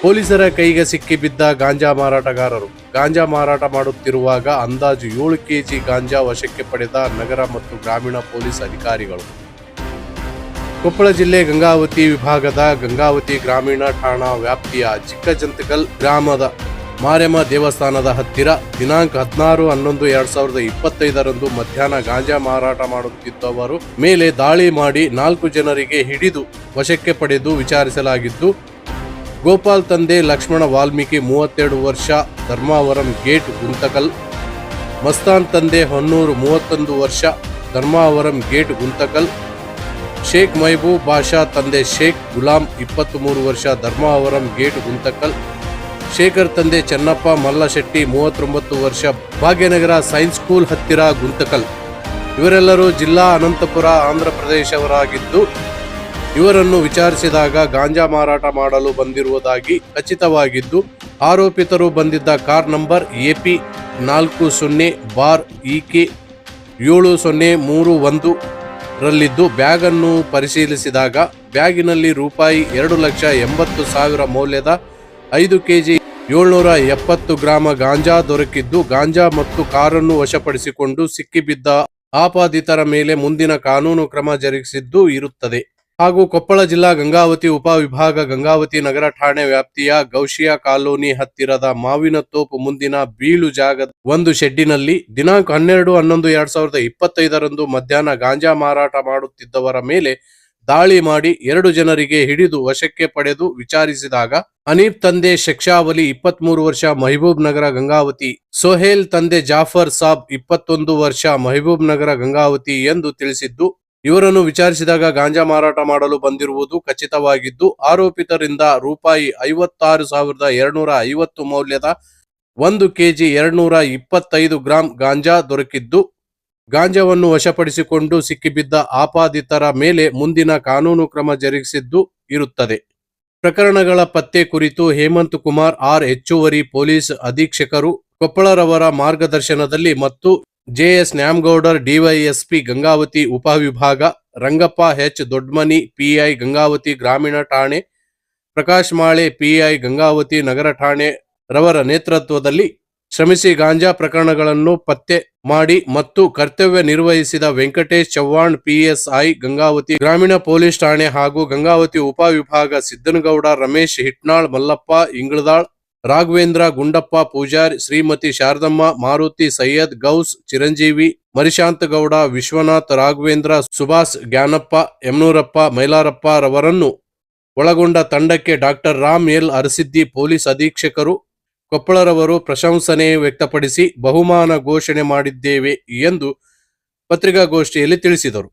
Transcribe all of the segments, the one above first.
ಪೊಲೀಸರ ಕೈಗೆ ಸಿಕ್ಕಿಬಿದ್ದ ಗಾಂಜಾ ಮಾರಾಟಗಾರರು. ಗಾಂಜಾ ಮಾರಾಟ ಮಾಡುತ್ತಿರುವಾಗ ಅಂದಾಜು ಏಳು ಕೆಜಿ ಗಾಂಜಾ ವಶಕ್ಕೆ ಪಡೆದ ನಗರ ಮತ್ತು ಗ್ರಾಮೀಣ ಪೊಲೀಸ್ ಅಧಿಕಾರಿಗಳು. ಕೊಪ್ಪಳ ಜಿಲ್ಲೆ ಗಂಗಾವತಿ ವಿಭಾಗದ ಗಂಗಾವತಿ ಗ್ರಾಮೀಣ ಠಾಣಾ ವ್ಯಾಪ್ತಿಯ ಚಿಕ್ಕಜಂತಕಲ್ ಗ್ರಾಮದ ಮಾರೆಮ್ಮ ದೇವಸ್ಥಾನದ ಹತ್ತಿರ ದಿನಾಂಕ ಹದಿನಾರು ಹನ್ನೊಂದು ಎರಡ್ ಸಾವಿರದ ಇಪ್ಪತ್ತೈದರಂದು ಮಧ್ಯಾಹ್ನ ಗಾಂಜಾ ಮಾರಾಟ ಮಾಡುತ್ತಿದ್ದವರು ಮೇಲೆ ದಾಳಿ ಮಾಡಿ ನಾಲ್ಕು ಜನರಿಗೆ ಹಿಡಿದು ವಶಕ್ಕೆ ಪಡೆದು ವಿಚಾರಿಸಲಾಗಿದ್ದು ಗೋಪಾಲ್ ತಂದೆ ಲಕ್ಷ್ಮಣ ವಾಲ್ಮೀಕಿ ಮೂವತ್ತೆರಡು ವರ್ಷ ಧರ್ಮಾವರಂ ಗೇಟ್ ಗುಂತಕಲ್. ಮಸ್ತಾನ್ ತಂದೆ ಹೊನ್ನೂರು ಮೂವತ್ತೊಂದು ವರ್ಷ ಧರ್ಮಾವರಂ ಗೇಟ್ ಗುಂತಕಲ್. ಶೇಖ್ ಮೈಬೂಬ್ ಬಾಷಾ ತಂದೆ ಶೇಖ್ ಗುಲಾಂ ಇಪ್ಪತ್ತ್ಮೂರು ವರ್ಷ ಧರ್ಮಾವರಂ ಗೇಟ್ ಗುಂತಕಲ್. ಶೇಖರ್ ತಂದೆ ಚೆನ್ನಪ್ಪ ಮಲ್ಲಶೆಟ್ಟಿ ಮೂವತ್ತೊಂಬತ್ತು ವರ್ಷ ಭಾಗ್ಯನಗರ ಸೈನ್ಸ್ ಸ್ಕೂಲ್ ಹತ್ತಿರ ಗುಂತಕಲ್. ಇವರೆಲ್ಲರೂ ಜಿಲ್ಲಾ ಅನಂತಪುರ ಆಂಧ್ರ ಪ್ರದೇಶವರಾಗಿದ್ದು ಇವರನ್ನು ವಿಚಾರಿಸಿದಾಗ ಗಾಂಜಾ ಮಾರಾಟ ಮಾಡಲು ಬಂದಿರುವುದಾಗಿ ಖಚಿತವಾಗಿದ್ದು, ಆರೋಪಿತರು ಬಂದಿದ್ದ ಕಾರ್ ನಂಬರ್ ಎಪಿ ನಾಲ್ಕು ಸೊನ್ನೆ ಬಾರ್ ಇಕೆ ಏಳು ಸೊನ್ನೆ ಮೂರು ಒಂದು ರಲ್ಲಿದ್ದು ಬ್ಯಾಗನ್ನು ಪರಿಶೀಲಿಸಿದಾಗ ಬ್ಯಾಗಿನಲ್ಲಿ ರೂಪಾಯಿ ಎರಡು ಲಕ್ಷ ಎಂಬತ್ತು ಸಾವಿರ ಮೌಲ್ಯದ ಐದು ಕೆಜಿ ಏಳ್ನೂರ ಎಪ್ಪತ್ತು ಗ್ರಾಮ ಗಾಂಜಾ ದೊರಕಿದ್ದು, ಗಾಂಜಾ ಮತ್ತು ಕಾರನ್ನು ವಶಪಡಿಸಿಕೊಂಡು ಸಿಕ್ಕಿಬಿದ್ದ ಆಪಾದಿತರ ಮೇಲೆ ಮುಂದಿನ ಕಾನೂನು ಕ್ರಮ ಜರುಗಿಸಿದ್ದು ಇರುತ್ತದೆ. ಹಾಗೂ ಕೊಪ್ಪಳ ಜಿಲ್ಲಾ ಗಂಗಾವತಿ ಉಪವಿಭಾಗ ಗಂಗಾವತಿ ನಗರ ಠಾಣೆ ವ್ಯಾಪ್ತಿಯ ಗೌಶಿಯಾ ಕಾಲೋನಿ ಹತ್ತಿರದ ಮಾವಿನ ತೋಪು ಮುಂದಿನ ಬೀಳು ಜಾಗದ ಒಂದು ಶೆಡ್ಡಿನಲ್ಲಿ ದಿನಾಂಕ ಹನ್ನೆರಡು, ಹನ್ನೊಂದು, ಎರಡ್ ಸಾವಿರದ ಇಪ್ಪತ್ತೈದರಂದು ಮಧ್ಯಾಹ್ನ ಗಾಂಜಾ ಮಾರಾಟ ಮಾಡುತ್ತಿದ್ದವರ ಮೇಲೆ ದಾಳಿ ಮಾಡಿ ಎರಡು ಜನರಿಗೆ ಹಿಡಿದು ವಶಕ್ಕೆ ಪಡೆದು ವಿಚಾರಿಸಿದಾಗ ಅನೀಬ್ ತಂದೆ ಶಕ್ಷಾವಲಿ ಇಪ್ಪತ್ಮೂರು ವರ್ಷ, ಮಹಬೂಬ್ ನಗರ ಗಂಗಾವತಿ, ಸೊಹೇಲ್ ತಂದೆ ಜಾಫರ್ ಸಾಬ್ ಇಪ್ಪತ್ತೊಂದು ವರ್ಷ, ಮಹಬೂಬ್ ನಗರ ಗಂಗಾವತಿ ಎಂದು ತಿಳಿಸಿದ್ದು ಇವರನ್ನು ವಿಚಾರಿಸಿದಾಗ ಗಾಂಜಾ ಮಾರಾಟ ಮಾಡಲು ಬಂದಿರುವುದು ಖಚಿತವಾಗಿದ್ದು, ಆರೋಪಿತರಿಂದ ರೂಪಾಯಿ ಐವತ್ತಾರು ಸಾವಿರದ ಎರಡ್ನೂರ ಐವತ್ತು ಮೌಲ್ಯದ ಒಂದು ಕೆಜಿ ಎರಡ್ನೂರ ಇಪ್ಪತ್ತೈದು ಗ್ರಾಂ ಗಾಂಜಾ ದೊರಕಿದ್ದು, ಗಾಂಜಾವನ್ನು ವಶಪಡಿಸಿಕೊಂಡು ಸಿಕ್ಕಿಬಿದ್ದ ಆಪಾದಿತರ ಮೇಲೆ ಮುಂದಿನ ಕಾನೂನು ಕ್ರಮ ಜರುಗಿಸಿದ್ದು ಇರುತ್ತದೆ. ಪ್ರಕರಣಗಳ ಪತ್ತೆ ಕುರಿತು ಹೇಮಂತ್ ಕುಮಾರ್ ಆರ್ ಹೆಚ್ಚುವರಿ ಪೊಲೀಸ್ ಅಧೀಕ್ಷಕರು ಕೊಪ್ಪಳರವರ ಮಾರ್ಗದರ್ಶನದಲ್ಲಿ ಮತ್ತು ಜೆಎಸ್ ನ್ಯಾಮಗೌಡರ್, ಡಿವೈಎಸ್ಪಿ ಗಂಗಾವತಿ ಉಪವಿಭಾಗ, ರಂಗಪ್ಪ ಎಚ್ ದೊಡ್ಮನಿ, ಪಿಐ ಗಂಗಾವತಿ ಗ್ರಾಮೀಣ ಠಾಣೆ, ಪ್ರಕಾಶ್ ಮಾಳೆ, ಪಿಐ ಗಂಗಾವತಿ ನಗರ ಠಾಣೆ ರವರ ನೇತೃತ್ವದಲ್ಲಿ ಶ್ರಮಿಸಿ ಗಾಂಜಾ ಪ್ರಕರಣಗಳನ್ನು ಪತ್ತೆ ಮಾಡಿ ಮತ್ತು ಕರ್ತವ್ಯ ನಿರ್ವಹಿಸಿದ ವೆಂಕಟೇಶ್ ಚವ್ಹಾಣ್, ಪಿಎಸ್ಐ ಗಂಗಾವತಿ ಗ್ರಾಮೀಣ ಪೊಲೀಸ್ ಠಾಣೆ ಹಾಗೂ ಗಂಗಾವತಿ ಉಪವಿಭಾಗ ಸಿದ್ದನಗೌಡ, ರಮೇಶ್ ಹಿಟ್ನಾಳ್, ಮಲ್ಲಪ್ಪ ಇಂಗಳದಾಳ್ ರಾಘವೇಂದ್ರ, ಗುಂಡಪ್ಪ, ಪೂಜಾರಿ, ಶ್ರೀಮತಿ ಶಾರದಮ್ಮ, ಮಾರುತಿ ಸೈಯದ್, ಗೌಸ್, ಚಿರಂಜೀವಿ ಮರಿಶಾಂತಗೌಡ ವಿಶ್ವನಾಥ್, ರಾಘವೇಂದ್ರ, ಸುಭಾಷ್, ಜ್ಞಾನಪ್ಪ ಯಮನೂರಪ್ಪ ಮೈಲಾರಪ್ಪ ರವರನ್ನು ಒಳಗೊಂಡ ತಂಡಕ್ಕೆ doctor Ram L Arasiddi police ಅಧೀಕ್ಷಕರು ಕೊಪ್ಪಳರವರು ಪ್ರಶಂಸನೆ ವ್ಯಕ್ತಪಡಿಸಿ ಬಹುಮಾನ ಘೋಷಣೆ ಮಾಡಿದ್ದೇವೆ ಎಂದು ಪತ್ರಿಕಾಗೋಷ್ಠಿಯಲ್ಲಿ ತಿಳಿಸಿದರು.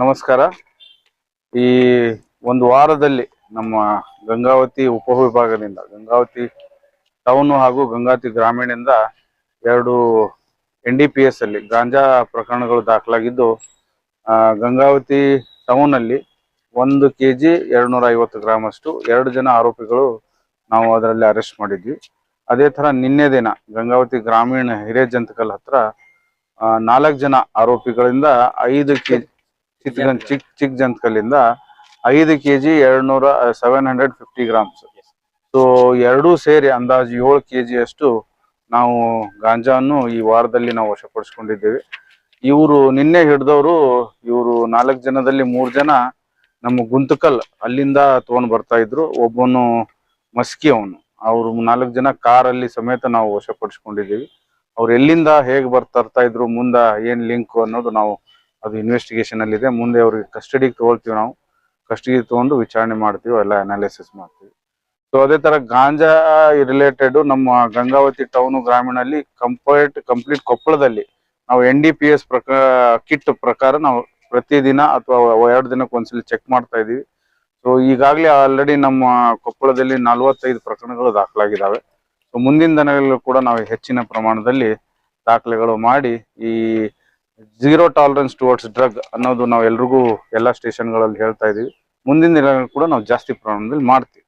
ನಮಸ್ಕಾರ. ಈ ಒಂದು ವಾರದಲ್ಲಿ ನಮ್ಮ ಗಂಗಾವತಿ ಉಪವಿಭಾಗದಿಂದ, ಗಂಗಾವತಿ ಟೌನ್ ಹಾಗೂ ಗಂಗಾವತಿ ಗ್ರಾಮೀಣದಿಂದ ಎರಡು ಎನ್ ಡಿ ಪಿ ಎಸ್ ಅಲ್ಲಿ ಗಾಂಜಾ ಪ್ರಕರಣಗಳು ದಾಖಲಾಗಿದ್ದು ಗಂಗಾವತಿ ಟೌನ್ ಅಲ್ಲಿ ಒಂದು ಕೆ ಜಿ ಎರಡ್ನೂರ ಐವತ್ತು ಗ್ರಾಮ್ ಅಷ್ಟು ಎರಡು ಜನ ಆರೋಪಿಗಳು ನಾವು ಅದರಲ್ಲಿ ಅರೆಸ್ಟ್ ಮಾಡಿದ್ವಿ. ಅದೇ ತರ ನಿನ್ನೆ ದಿನ ಗಂಗಾವತಿ ಗ್ರಾಮೀಣ ಹಿರೇಜಂತಕಲ್ ಹತ್ರ ನಾಲ್ಕು ಜನ ಆರೋಪಿಗಳಿಂದ ಐದು ಕೆ ಚಿಕ್ಕ ಚಿಕ್ಕ ಚಿಕ್ಕ ಜಂತಕಲ್ಲಿಂದ ಐದು ಕೆ ಜಿ ಎರಡು ನೂರ seven hundred fifty grams so ಎರಡೂ ಸೇರಿ ಅಂದಾಜು ಏಳು ಕೆ ಜಿ ಅಷ್ಟು ನಾವು ಗಾಂಜಾನು ಈ ವಾರದಲ್ಲಿ ನಾವು ವಶಪಡಿಸ್ಕೊಂಡಿದ್ದೇವೆ. ಇವರು ನಿನ್ನೆ ಹಿಡ್ದವರು ಇವರು ನಾಲ್ಕು ಜನದಲ್ಲಿ ಮೂರು ಜನ ನಮ್ಮ ಗುಂತಕಲ್ ಅಲ್ಲಿಂದ ತಗೊಂಡ್ ಬರ್ತಾ ಇದ್ರು. ಒಬ್ಬನು ಮಸ್ಕಿ ಅವನು. ಅವರು ನಾಲ್ಕು ಜನ ಕಾರಲ್ಲಿ ಸಮೇತ ನಾವು ವಶಪಡಿಸ್ಕೊಂಡಿದ್ದೀವಿ. ಅವ್ರು ಎಲ್ಲಿಂದ ಹೇಗೆ ಬರ್ತಾ ಇದ್ರು ಮುಂದ ಏನ್ ಲಿಂಕ್ ಅನ್ನೋದು ನಾವು ಅದು ಇನ್ವೆಸ್ಟಿಗೇಷನ್ ಅಲ್ಲಿ ಇದೆ. ಮುಂದೆ ಅವ್ರಿಗೆ ಕಸ್ಟಡಿಗೆ ತಗೊಳ್ತೀವಿ ನಾವು. ಕಸ್ಟಡಿ ತಗೊಂಡು ವಿಚಾರಣೆ ಮಾಡ್ತೀವಿ, ಎಲ್ಲ ಅನಾಲಿಸಿಸ್ ಮಾಡ್ತೀವಿ. ಸೊ ಅದೇ ತರ ಗಾಂಜಾ ರಿಲೇಟೆಡ್ ನಮ್ಮ ಗಂಗಾವತಿ ಟೌನ್ ಗ್ರಾಮೀಣಲ್ಲಿ ಕಂಪ್ಲೀಟ್ ಕಂಪ್ಲೀಟ್ ಕೊಪ್ಪಳದಲ್ಲಿ ನಾವು ಎನ್ ಡಿ ಪಿ ಎಸ್ ಪ್ರಕಾರ ಕಿಟ್ ಪ್ರಕಾರ ನಾವು ಪ್ರತಿದಿನ ಅಥವಾ ಎರಡು ದಿನಕ್ಕೆ ಒಂದ್ಸಲ ಚೆಕ್ ಮಾಡ್ತಾ ಇದೀವಿ ಸೊ ಈಗಾಗಲೇ ಆಲ್ರೆಡಿ ನಮ್ಮ ಕೊಪ್ಪಳದಲ್ಲಿ ನಲವತ್ತೈದು ಪ್ರಕರಣಗಳು ದಾಖಲಾಗಿದ್ದಾವೆ. ಸೊ ಮುಂದಿನ ದಿನಗಳಲ್ಲೂ ಕೂಡ ನಾವು ಹೆಚ್ಚಿನ ಪ್ರಮಾಣದಲ್ಲಿ ದಾಖಲೆಗಳು ಮಾಡಿ ಈ ಝೀರೋ ಟಾಲರೆನ್ಸ್ ಟುವರ್ಡ್ಸ್ ಡ್ರಗ್ ಅನ್ನೋದು ನಾವು ಎಲ್ರಿಗೂ ಎಲ್ಲ ಸ್ಟೇಷನ್ಗಳಲ್ಲಿ ಹೇಳ್ತಾ ಇದೀವಿ. ಮುಂದಿನ ದಿನಗಳು ಕೂಡ ನಾವು ಜಾಸ್ತಿ ಪ್ರಮಾಣದಲ್ಲಿ ಮಾಡ್ತೀವಿ.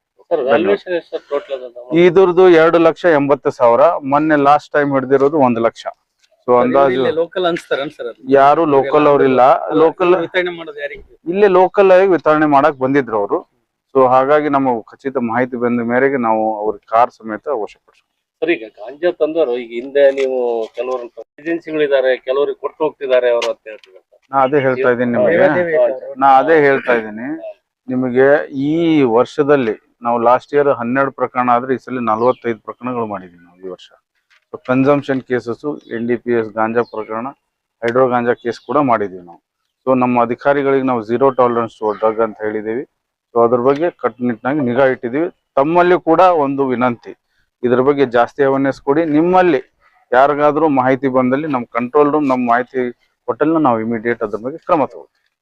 ಇದ್ರದ್ದು ಎರಡು ಲಕ್ಷ ಎಂಬತ್ತು ಸಾವಿರ ಮೊನ್ನೆ ಲಾಸ್ಟ್ ಟೈಮ್ ಹಿಡಿದಿರೋದು ಒಂದು ಲಕ್ಷ. ಸೊ ಅಂದಾಜು ಯಾರು ಲೋಕಲ್ ಅವ್ರಿಲ್ಲ. ಲೋಕಲ್ ಇಲ್ಲಿ ಮಾಡೋದು ಯಾರಿಗೆ ಇಲ್ಲೇ ಲೋಕಲ್ ಆಗಿ ವಿತರಣೆ ಮಾಡಕ್ ಬಂದಿದ್ರು ಅವರು. ಸೊ ಹಾಗಾಗಿ ನಮಗೆ ಖಚಿತ ಮಾಹಿತಿ ಬಂದ ಮೇರೆಗೆ ನಾವು ಅವ್ರ ಕಾರ್ ಸಮೇತ ವಶಪಡಿಸ್ತೀವಿ ಸರ್ ಈಗ ಗಾಂಜಾ ತಂದವರು ಈಗ ಹಿಂದೆ ನೀವು ಕೆಲವರು ಏಜೆನ್ಸಿಗಳಿದ್ದಾರೆ ಕೆಲವರಿಗೆ ಕೊಟ್ಟು ಹೋಗ್ತಿದ್ದಾರೆ ಅವರು ಅಂತ ಹೇಳ್ತಿದ್ದಾರೆ. ನಾ ಅದೇ ಹೇಳ್ತಾ ಇದ್ದೀನಿ ನಿಮಗೆ. ನಾ ಅದೇ ಹೇಳ್ತಾ ಇದ್ದೀನಿ. ನಿಮಗೆ ಈ ವರ್ಷದಲ್ಲಿ ನಾವು ಲಾಸ್ಟ್ ಇಯರ್ ಹನ್ನೆರಡು ಪ್ರಕರಣ ಆದ್ರೆ ಈ ಸಲ ನಲವತ್ತೈದು ಪ್ರಕರಣಗಳು ಮಾಡಿದೀವಿ ನಾವು ಈ ವರ್ಷ. Consumption cases N D P S ganja ಪ್ರಕರಣ ಹೈಡ್ರೋ ಗಾಂಜಾ ಕೇಸ್ ಕೂಡ ಮಾಡಿದೀವಿ ನಾವು. ಸೊ ನಮ್ಮ ಅಧಿಕಾರಿಗಳಿಗೆ ನಾವು ಝೀರೋ ಟಾಲರೆನ್ಸ್ ಡ್ರಗ್ ಅಂತ ಹೇಳಿದೀವಿ ಸೊ ಅದ್ರ ಬಗ್ಗೆ ಕಟ್ಟುನಿಟ್ಟಾಗಿ ನಿಗಾ ಇಟ್ಟಿದೀವಿ ತಮ್ಮಲ್ಲಿ ಕೂಡ ಒಂದು ವಿನಂತಿ. ಇದ್ರ ಬಗ್ಗೆ ಜಾಸ್ತಿ ಅವೇರ್ನೆಸ್ ಕೊಡಿ. ನಿಮ್ಮಲ್ಲಿ ಯಾರಿಗಾದ್ರೂ ಮಾಹಿತಿ ಬಂದಲ್ಲಿ ನಮ್ಮ ಕಂಟ್ರೋಲ್ ರೂಮ್ ನಮ್ಮ ಮಾಹಿತಿ ಕೊಟ್ಟಲ್ಲಿ ನಾವು ಇಮಿಡಿಯೇಟ್ ಅದ್ರ ಬಗ್ಗೆ ಕ್ರಮ ತಗೋತೀವಿ.